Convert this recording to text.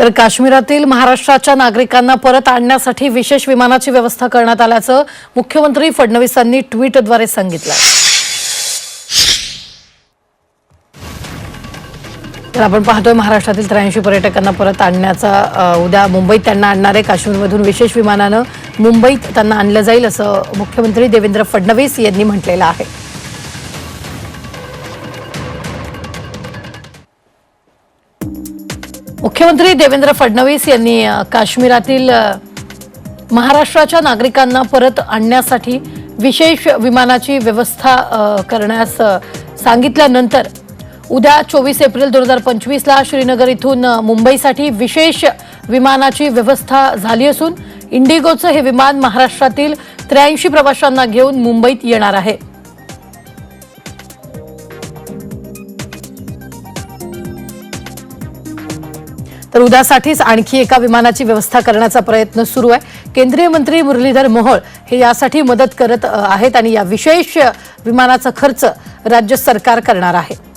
तर काश्मीरातील महाराष्ट्राच्या नागरिकांना परत आणण्यासाठी विशेष विमानाची व्यवस्था करण्यात आल्याचं मुख्यमंत्री फडणवीसांनी ट्विटद्वारे सांगितलं तर आपण पाहतोय महाराष्ट्रातील त्र्याऐंशी पर्यटकांना परत आणण्याचा उद्या मुंबईत त्यांना आणणार आहे. काश्मीरमधून विशेष विमानानं मुंबईत त्यांना आणलं जाईल असं मुख्यमंत्री देवेंद्र फडणवीस यांनी म्हटलेलं आहे. मुख्यमंत्री देवेंद्र फडणवीस यांनी काश्मीरातील महाराष्ट्राच्या नागरिकांना परत आणण्यासाठी विशेष विमानाची व्यवस्था करण्यास सांगितल्यानंतर उद्या चोवीस एप्रिल दोन हजार पंचवीसला श्रीनगर इथून मुंबईसाठी विशेष विमानाची व्यवस्था झाली असून इंडिगोचं हे विमान महाराष्ट्रातील त्र्याऐंशी प्रवाशांना घेऊन मुंबईत येणार आहे. तर उद्यासाठीच आणखी एका विमानाची व्यवस्था करण्याचा प्रयत्न सुरू आहे. केंद्रीय मंत्री मुरलीधर मोहोळ हे यासाठी मदत करत आहेत आणि या विशेष विमानाचा खर्च राज्य सरकार करणार आहे.